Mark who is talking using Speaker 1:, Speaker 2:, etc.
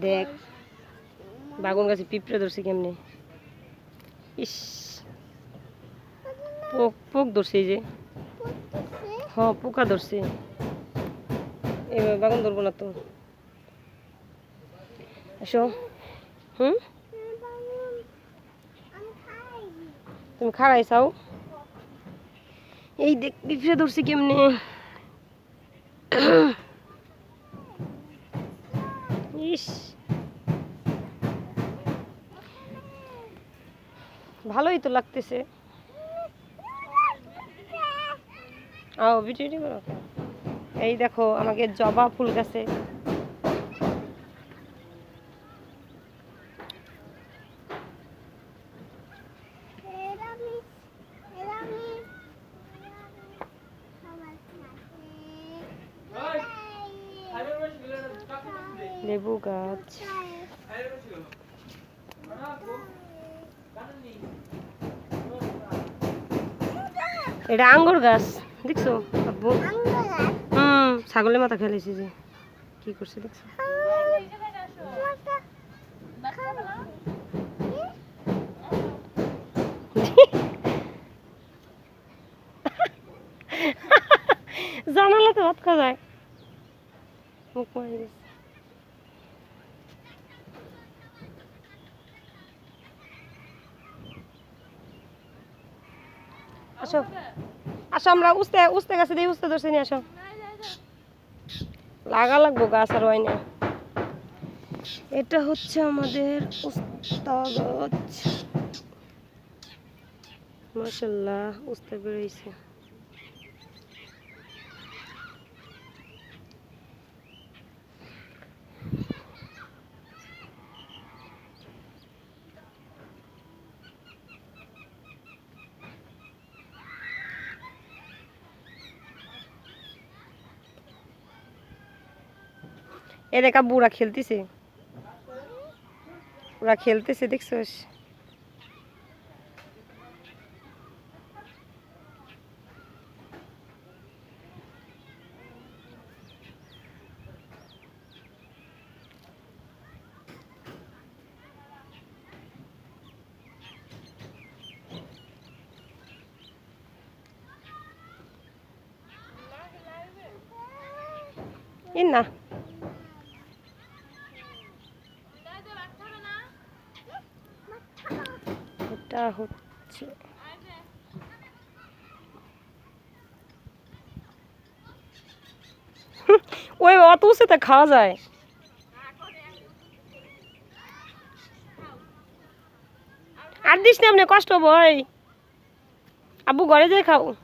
Speaker 1: দেখ, বাগুন গাছে পিঁপড়ে ধরছে কেমনে? ইস, পোক পোক ধরছে এই যে। হ, পোকা ধরছে। এবার বাগুন ধরবো না তো। আসো। হুম? তুমি খাড়াই চাও? এই দেখ, পিঁপড়ে ধরছে কেমনে? ইস। ভালোই তো লাগতেছে। আও ভিডিও করো এই দেখো আমাকে জবা ফুল গাছে। লেবু গাছ। এটা আঙ্গুর গাছ, দেখছ আব্বু? হুম, ছাগলের মাথা খেলেছি যে। কি করছে, দেখছ? জানালাতে ভাত খাওয়া যায়। মুখ মারি গেছে আসো। আসো, আমরা উস্তে উস্তে গাছে দিয়ে উস্তে ধরছি নি আসো। লাগা লাগবো, গাছ আর হয় না। এটা হচ্ছে আমাদের উস্তা গাছ মাসাল্লাহ উস্তে বেরোইছে এ দেখা বুড়া খেলতেছে। ওরা খেলতেছে দেখছোস? না এটা হচ্ছে। ওই অত উঁচুতে খাওয়া যায়। আর দিস না আপনি, কষ্ট বই আবু ঘরে যাই খাও।